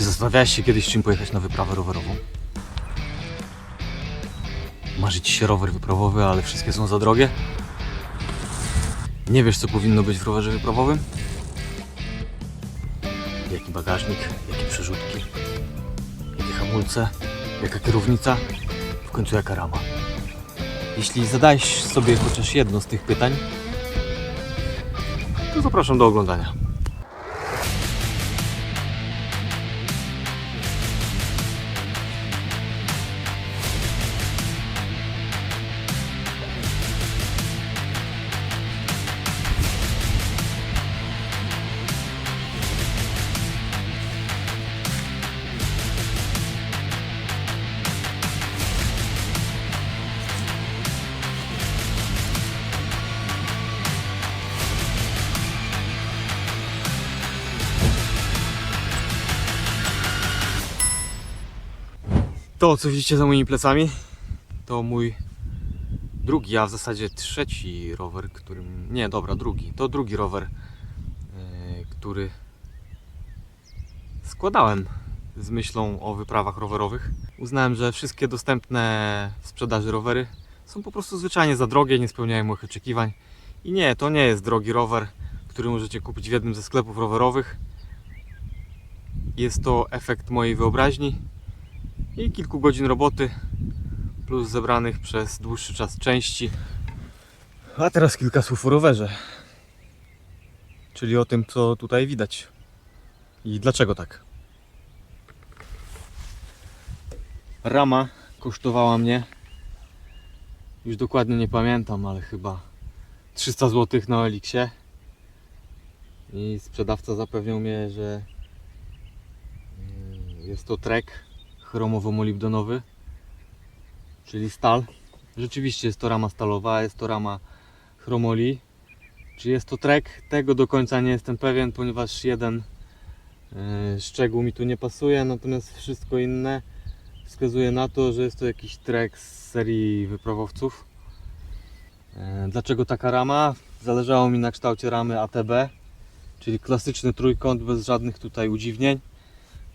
Czy zastanawiałeś się kiedyś, czym pojechać na wyprawę rowerową? Marzy ci się rower wyprawowy, ale wszystkie są za drogie? Nie wiesz, co powinno być w rowerze wyprawowym? Jaki bagażnik, jakie przerzutki, jakie hamulce, jaka kierownica, w końcu jaka rama. Jeśli zadałeś sobie chociaż jedno z tych pytań, to zapraszam do oglądania. To, co widzicie za moimi plecami, to mój drugi, a w zasadzie trzeci rower, którym. Nie, dobra, drugi. To drugi rower, yy, który składałem z myślą o wyprawach rowerowych. Uznałem, że wszystkie dostępne w sprzedaży rowery są po prostu zwyczajnie za drogie, nie spełniają moich oczekiwań. I nie, to nie jest drogi rower, który możecie kupić w jednym ze sklepów rowerowych. Jest to efekt mojej wyobraźni i kilku godzin roboty plus zebranych przez dłuższy czas części. A teraz kilka słów o rowerze. Czyli o tym, co tutaj widać. I dlaczego tak. Rama kosztowała mnie, już dokładnie nie pamiętam, ale chyba 300 zł na Elixie. I sprzedawca zapewniał mnie, że mm, jest to trek chromowo-molibdenowy, czyli stal. Rzeczywiście jest to rama stalowa, jest to rama chromoli. Czy jest to trek? Tego do końca nie jestem pewien, ponieważ jeden e, szczegół mi tu nie pasuje, natomiast wszystko inne wskazuje na to, że jest to jakiś trek z serii wyprawowców. E, Dlaczego taka rama? Zależało mi na kształcie ramy ATB, czyli klasyczny trójkąt bez żadnych tutaj udziwnień.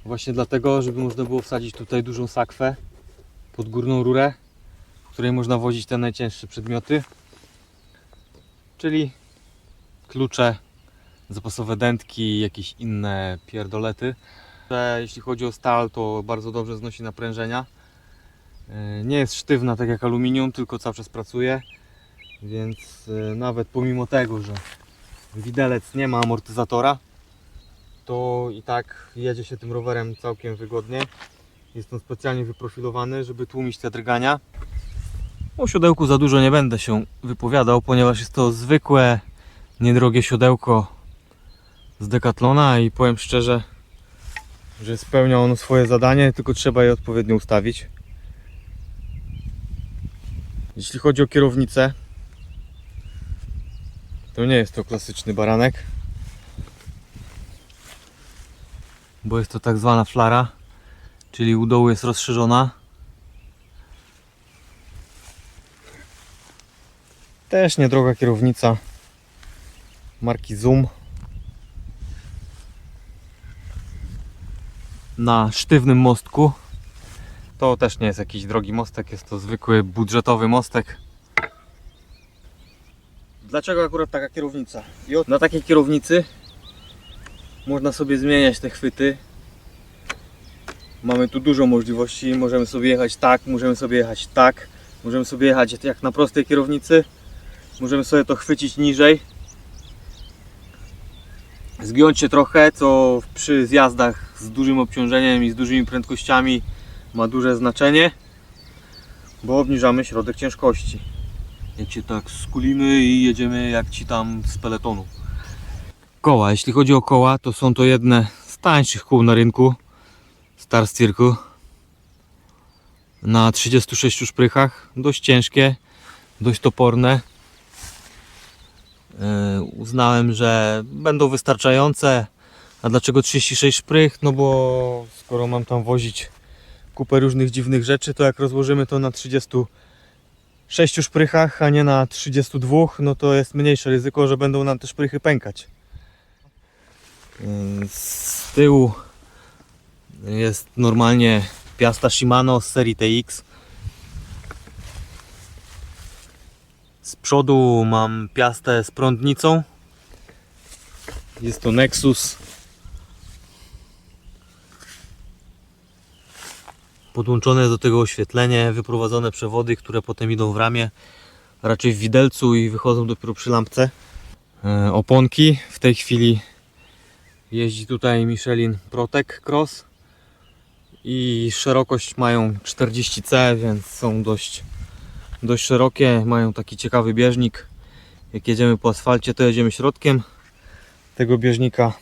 Właśnie dlatego, żeby można było wsadzić tutaj dużą sakwę pod górną rurę, w której można wozić te najcięższe przedmioty, czyli klucze, zapasowe dętki jakieś inne pierdolety. Jeśli chodzi o stal, to bardzo dobrze znosi naprężenia. Yy, Nie jest sztywna tak jak aluminium, tylko cały czas pracuje, więc yy, nawet pomimo tego, że widelec nie ma amortyzatora, to i tak jedzie się tym rowerem całkiem wygodnie. Jest on specjalnie wyprofilowany, żeby tłumić te drgania. O siodełku za dużo nie będę się wypowiadał, ponieważ jest to zwykłe, niedrogie siodełko z Decathlona i powiem szczerze, że spełnia ono swoje zadanie, tylko trzeba je odpowiednio ustawić. Jeśli chodzi o kierownicę, to nie jest to klasyczny baranek. Bo jest to tak zwana flara, czyli u dołu jest rozszerzona. Też niedroga kierownica marki Zoom. Na sztywnym mostku. To też nie jest jakiś drogi mostek, jest to zwykły budżetowy mostek. Dlaczego akurat taka kierownica? Na takiej kierownicy można sobie zmieniać te chwyty. Mamy tu dużo możliwości. Możemy sobie jechać tak, możemy sobie jechać tak. Możemy sobie jechać jak na prostej kierownicy. Możemy sobie to chwycić niżej. Zgiąć się trochę, co przy zjazdach z dużym obciążeniem i z dużymi prędkościami ma duże znaczenie, bo obniżamy środek ciężkości. Jak się tak skulimy i jedziemy jak ci tam z peletonu koła. Jeśli chodzi o koła, to są to jedne z tańszych kół na rynku Star Circle na 36 szprychach. Dość ciężkie, dość toporne. Yy, uznałem, że będą wystarczające. A dlaczego 36 szprych? No bo skoro mam tam wozić kupę różnych dziwnych rzeczy, to jak rozłożymy to na 36 szprychach, a nie na 32, no to jest mniejsze ryzyko, że będą nam te szprychy pękać. Yy, Z tyłu Jest normalnie piasta Shimano z serii TX. Z przodu mam piastę z prądnicą. Jest to Nexus. Podłączone do tego oświetlenie, wyprowadzone przewody, które potem idą w ramię, raczej w widelcu i wychodzą dopiero przy lampce. E, Oponki w tej chwili jeździ tutaj Michelin Protec Cross i szerokość mają 40C, więc są dość, dość szerokie, mają taki ciekawy bieżnik. Jak jedziemy po asfalcie, to jedziemy środkiem tego bieżnika,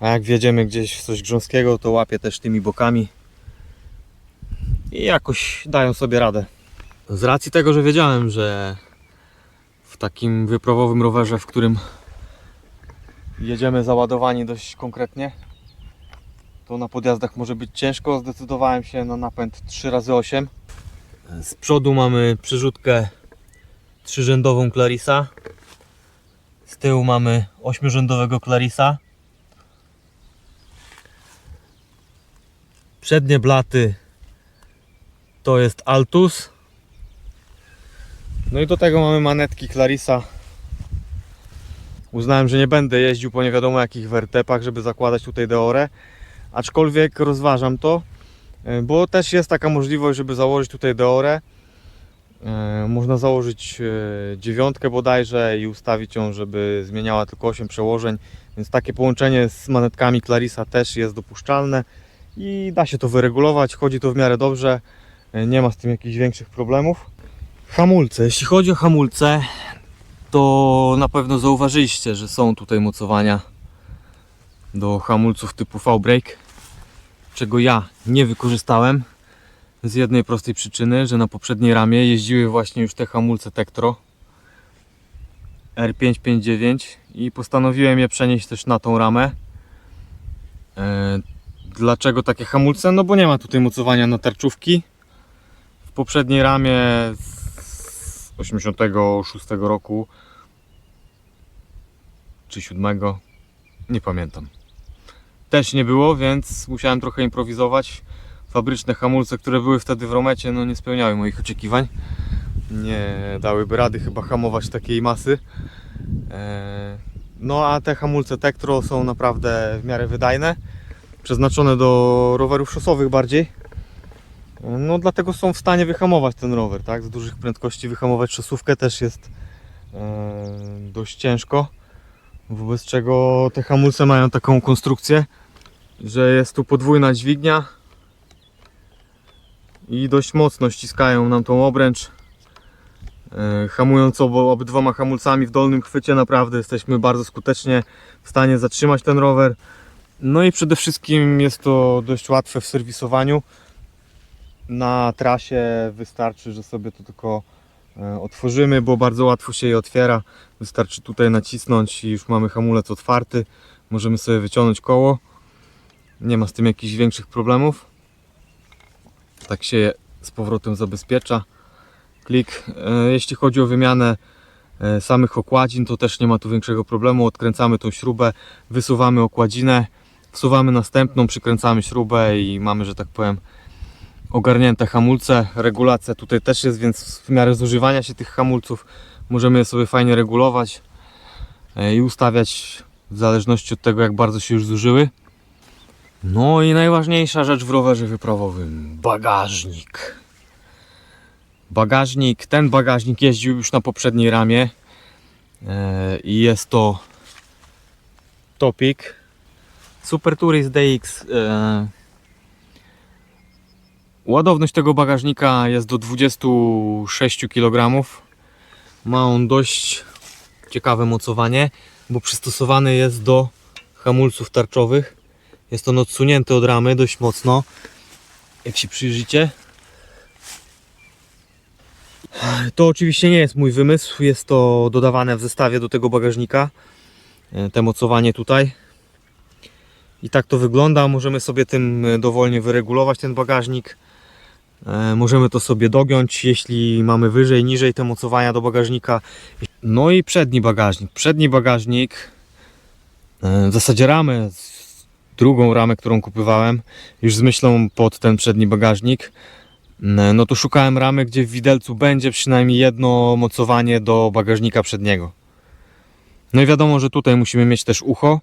a jak wjedziemy gdzieś w coś grząskiego, to łapie też tymi bokami i jakoś dają sobie radę. Z racji tego, że wiedziałem, że w takim wyprawowym rowerze, w którym jedziemy załadowani dość konkretnie, to na podjazdach może być ciężko. Zdecydowałem się na napęd 3x8. Z przodu mamy przerzutkę trzyrzędową Clarisa. Z tyłu mamy ośmiorzędowego Clarisa. Przednie blaty to jest Altus. No i do tego mamy manetki Clarisa. Uznałem, że nie będę jeździł po nie wiadomo jakich wertepach, żeby zakładać tutaj deorę. Aczkolwiek rozważam to, e, bo też jest taka możliwość, żeby założyć tutaj deorę. E, Można założyć e, dziewiątkę bodajże i ustawić ją, żeby zmieniała tylko 8 przełożeń. Więc takie połączenie z manetkami Clarisa też jest dopuszczalne i da się to wyregulować. Chodzi to w miarę dobrze. Nie ma z tym jakichś większych problemów. Hamulce. Jeśli chodzi o hamulce, to na pewno zauważyliście, że są tutaj mocowania do hamulców typu V-Brake, czego ja nie wykorzystałem z jednej prostej przyczyny, że na poprzedniej ramie jeździły właśnie już te hamulce Tektro R559 i postanowiłem je przenieść też na tą ramę. E, Dlaczego takie hamulce? No bo nie ma tutaj mocowania na tarczówki. W poprzedniej ramie 86 roku czy 7, nie pamiętam. Też nie było, więc musiałem trochę improwizować. Fabryczne hamulce, które były wtedy w Romecie, no nie spełniały moich oczekiwań. Nie dałyby rady chyba hamować takiej masy. Eee, No a te hamulce Tektro są naprawdę w miarę wydajne. Przeznaczone do rowerów szosowych bardziej. No dlatego są w stanie wyhamować ten rower, tak? Z dużych prędkości wyhamować szosówkę też jest e, dość ciężko. Wobec czego te hamulce mają taką konstrukcję, że jest tu podwójna dźwignia i dość mocno ściskają nam tą obręcz. E, Hamując obydwoma hamulcami w dolnym chwycie naprawdę jesteśmy bardzo skutecznie w stanie zatrzymać ten rower. No i przede wszystkim jest to dość łatwe w serwisowaniu. Na trasie wystarczy, że sobie to tylko e, otworzymy, bo bardzo łatwo się je otwiera. Wystarczy tutaj nacisnąć i już mamy hamulec otwarty. Możemy sobie wyciągnąć koło. Nie ma z tym jakichś większych problemów. Tak się je z powrotem zabezpiecza. Klik. E, Jeśli chodzi o wymianę e, samych okładzin, to też nie ma tu większego problemu. Odkręcamy tą śrubę, wysuwamy okładzinę, wsuwamy następną, przykręcamy śrubę i mamy, że tak powiem, ogarnięte hamulce. Regulacja tutaj też jest, więc w miarę zużywania się tych hamulców możemy je sobie fajnie regulować e, i ustawiać w zależności od tego, jak bardzo się już zużyły. No i najważniejsza rzecz w rowerze wyprawowym bagażnik. Bagażnik, ten bagażnik jeździł już na poprzedniej ramie e, i jest to Topik Super Tourist DX. Ładowność tego bagażnika jest do 26 kg. Ma on dość ciekawe mocowanie, bo przystosowany jest do hamulców tarczowych. Jest on odsunięty od ramy dość mocno. Jak się przyjrzycie. To oczywiście nie jest mój wymysł, jest to dodawane w zestawie do tego bagażnika. E, Te mocowanie tutaj. I tak to wygląda. Możemy sobie tym e, dowolnie wyregulować ten bagażnik. E, Możemy to sobie dogiąć, jeśli mamy wyżej, niżej te mocowania do bagażnika. No i przedni bagażnik. Przedni bagażnik, e, w zasadzie ramę drugą ramę, którą kupowałem, już z myślą pod ten przedni bagażnik, n- no to szukałem ramy, gdzie w widelcu będzie przynajmniej jedno mocowanie do bagażnika przedniego. No i wiadomo, że tutaj musimy mieć też ucho,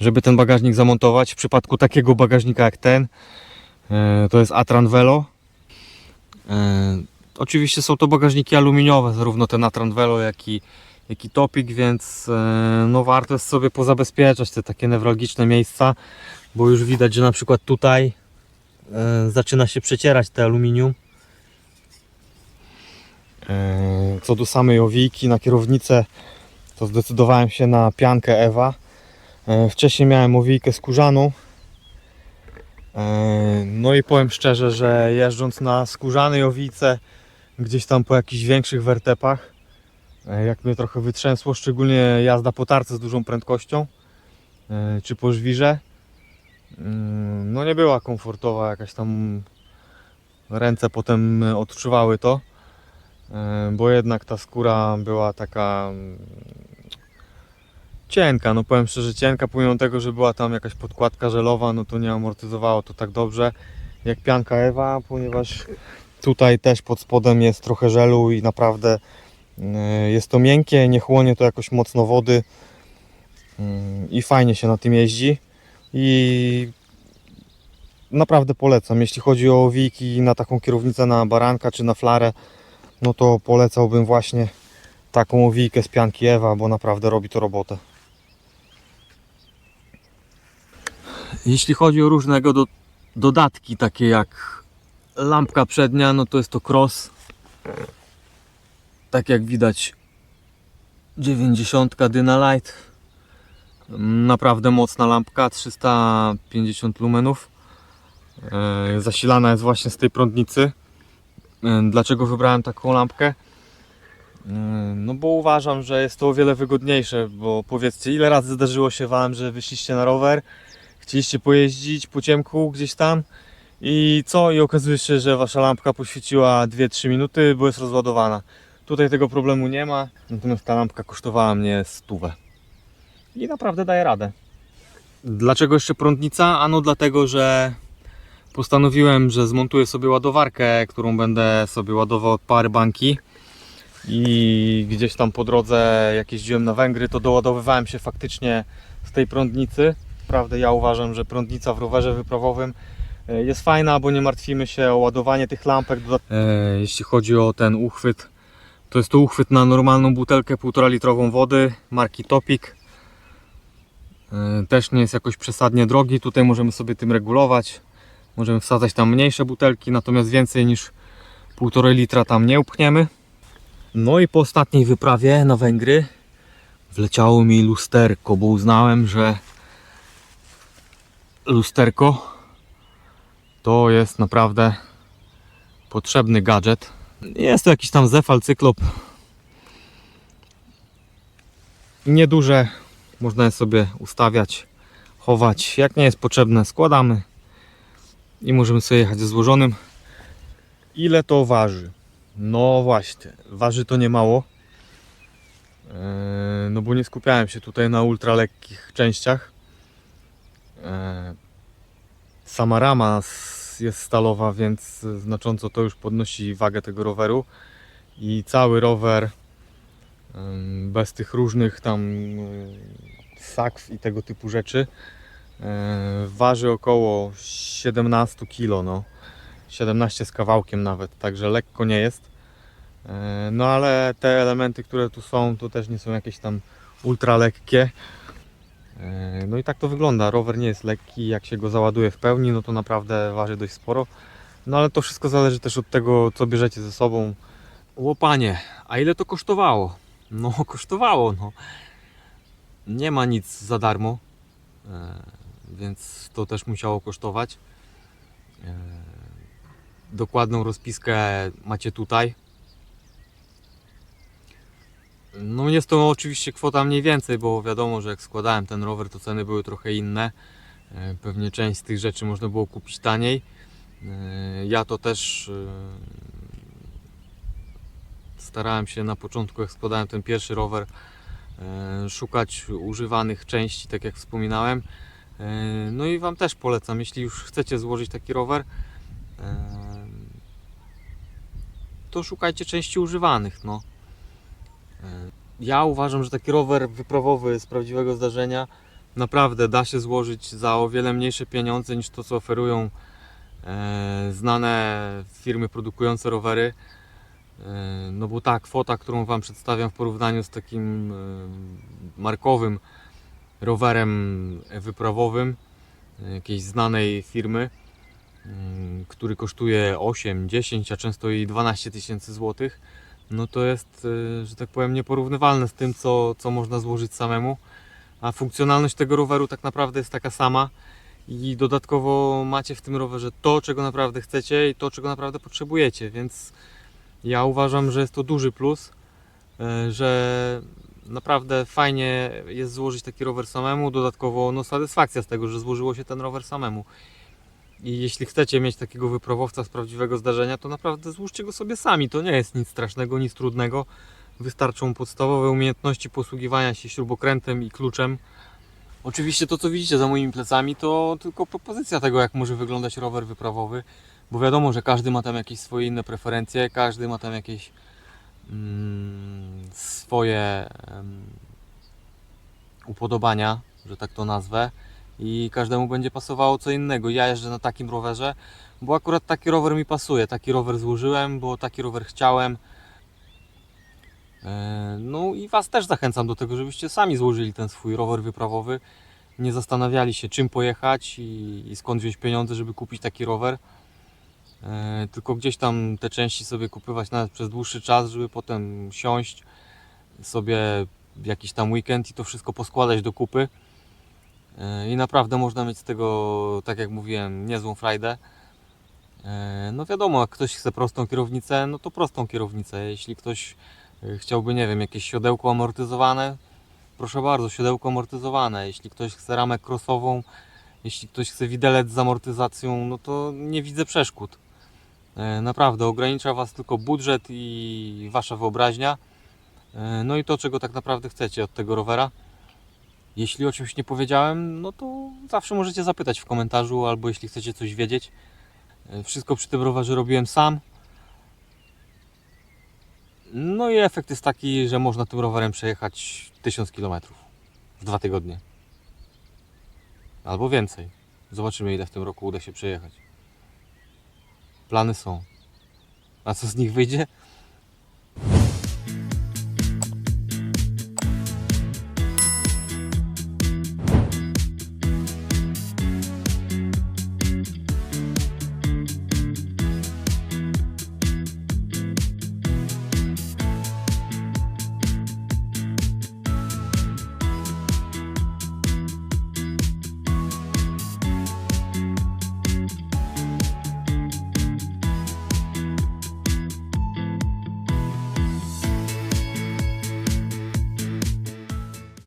żeby ten bagażnik zamontować. W przypadku takiego bagażnika jak ten, e, to jest Atran Velo. E, Oczywiście są to bagażniki aluminiowe, zarówno ten Atran Velo, jak i, jak i Topik, więc e, no warto jest sobie pozabezpieczać te takie newralgiczne miejsca, bo już widać, że na przykład tutaj e, zaczyna się przecierać te aluminium. Co do samej owijki na kierownicę, to zdecydowałem się na piankę Ewa. Wcześniej miałem owijkę skórzaną. E, No i powiem szczerze, że jeżdżąc na skórzanej owijce, gdzieś tam po jakichś większych wertepach, e, jak mnie trochę wytrzęsło, szczególnie jazda po tarce z dużą prędkością, e, czy po żwirze, mm, no nie była komfortowa, jakaś tam ręce potem odczuwały to, bo jednak ta skóra była taka cienka, no powiem szczerze cienka, pomimo tego, że była tam jakaś podkładka żelowa, no to nie amortyzowało to tak dobrze jak pianka Ewa, ponieważ tutaj też pod spodem jest trochę żelu i naprawdę y, jest to miękkie, nie chłonie to jakoś mocno wody y, i fajnie się na tym jeździ i naprawdę polecam, jeśli chodzi o owijki na taką kierownicę na baranka czy na flarę, no to polecałbym właśnie taką owijkę z pianki Ewa, bo naprawdę robi to robotę. Jeśli chodzi o różnego do, dodatki, takie jak lampka przednia, no to jest to cross. Tak jak widać 90 Dynalight. Naprawdę mocna lampka, 350 lumenów. E, Zasilana jest właśnie z tej prądnicy. E, Dlaczego wybrałem taką lampkę? E, No bo uważam, że jest to o wiele wygodniejsze, bo powiedzcie, ile razy zdarzyło się Wam, że wyszliście na rower, chcieliście pojeździć po ciemku gdzieś tam i co? I okazuje się, że Wasza lampka poświeciła 2-3 minuty, bo jest rozładowana. Tutaj tego problemu nie ma, natomiast ta lampka kosztowała mnie stówę. I naprawdę daje radę. Dlaczego jeszcze prądnica? Ano dlatego, że postanowiłem, że zmontuję sobie ładowarkę, którą będę sobie ładował od powerbanki i gdzieś tam po drodze, jak jeździłem na Węgry, to doładowywałem się faktycznie z tej prądnicy. Naprawdę ja uważam, że prądnica w rowerze wyprawowym e, jest fajna, bo nie martwimy się o ładowanie tych lampek. E, jeśli chodzi o ten uchwyt, to jest to uchwyt na normalną butelkę 1,5 litrową wody marki Topik. E, Też nie jest jakoś przesadnie drogi. Tutaj możemy sobie tym regulować. Możemy wsadzać tam mniejsze butelki, natomiast więcej niż 1,5 litra tam nie upchniemy. No i po ostatniej wyprawie na Węgry wleciało mi lusterko, bo uznałem, że lusterko to jest naprawdę potrzebny gadżet. Jest to jakiś tam Zefal cyklop. Nieduże, można je sobie ustawiać, chować. Jak nie jest potrzebne, składamy i możemy sobie jechać ze złożonym. Ile to waży? No właśnie, waży to nie mało. Eee, No bo nie skupiałem się tutaj na ultra lekkich częściach. Eee, Sama rama jest stalowa, więc znacząco to już podnosi wagę tego roweru. I cały rower bez tych różnych tam e, sakw i tego typu rzeczy e, waży około 17 kg. No. 17 z kawałkiem nawet, także lekko nie jest. E, No ale te elementy, które tu są, to też nie są jakieś tam ultra lekkie. E, No i tak to wygląda. Rower nie jest lekki, jak się go załaduje w pełni, no to naprawdę waży dość sporo. No ale to wszystko zależy też od tego, co bierzecie ze sobą. Łopanie, a ile to kosztowało? No kosztowało, no. Nie ma nic za darmo, e, więc to też musiało kosztować. E, Dokładną rozpiskę macie tutaj. No jest to oczywiście kwota mniej więcej, bo wiadomo, że jak składałem ten rower, to ceny były trochę inne. E, Pewnie część z tych rzeczy można było kupić taniej. E, Ja to też e, starałem się na początku, jak składałem ten pierwszy rower, szukać używanych części, tak jak wspominałem. No i Wam też polecam, jeśli już chcecie złożyć taki rower, to szukajcie części używanych. No. E, Ja uważam, że taki rower wyprawowy z prawdziwego zdarzenia naprawdę da się złożyć za o wiele mniejsze pieniądze niż to, co oferują e, znane firmy produkujące rowery. E, No bo ta kwota, którą Wam przedstawiam w porównaniu z takim markowym rowerem wyprawowym jakiejś znanej firmy, który kosztuje 8, 10, a często i 12 tysięcy złotych, no to jest, e, że tak powiem, nieporównywalne z tym, co, co można złożyć samemu. A funkcjonalność tego roweru tak naprawdę jest taka sama i dodatkowo macie w tym rowerze to, czego naprawdę chcecie i to, czego naprawdę potrzebujecie, więc ja uważam, że jest to duży plus, e, że naprawdę fajnie jest złożyć taki rower samemu, dodatkowo no, satysfakcja z tego, że złożyło się ten rower samemu. I jeśli chcecie mieć takiego wyprawowca z prawdziwego zdarzenia, to naprawdę złóżcie go sobie sami. To nie jest nic strasznego, nic trudnego. Wystarczą podstawowe umiejętności posługiwania się śrubokrętem i kluczem. Oczywiście to, co widzicie za moimi plecami, to tylko propozycja tego, jak może wyglądać rower wyprawowy, bo wiadomo, że każdy ma tam jakieś swoje inne preferencje, każdy ma tam jakieś mm, swoje upodobania, że tak to nazwę, i każdemu będzie pasowało co innego. Ja jeżdżę na takim rowerze, bo akurat taki rower mi pasuje. Taki rower złożyłem, bo taki rower chciałem. E, No i Was też zachęcam do tego, żebyście sami złożyli ten swój rower wyprawowy. Nie zastanawiali się czym pojechać i, skąd wziąć pieniądze, żeby kupić taki rower. E, Tylko gdzieś tam te części sobie kupywać nawet przez dłuższy czas, żeby potem siąść sobie jakiś tam weekend i to wszystko poskładać do kupy. E, I naprawdę można mieć z tego, tak jak mówiłem, niezłą frajdę. E, No wiadomo, jak ktoś chce prostą kierownicę, no to prostą kierownicę. Jeśli ktoś e, chciałby, nie wiem, jakieś siodełko amortyzowane, proszę bardzo, siodełko amortyzowane. Jeśli ktoś chce ramę krosową, jeśli ktoś chce widelec z amortyzacją, no to nie widzę przeszkód. Naprawdę, ogranicza Was tylko budżet i Wasza wyobraźnia. No i to, czego tak naprawdę chcecie od tego rowera. Jeśli o czymś nie powiedziałem, no to zawsze możecie zapytać w komentarzu, albo jeśli chcecie coś wiedzieć. E, Wszystko przy tym rowerze robiłem sam. No i efekt jest taki, że można tym rowerem przejechać 1000 km w dwa tygodnie. Albo więcej. Zobaczymy, ile w tym roku uda się przejechać. Plany są. A co z nich wyjdzie?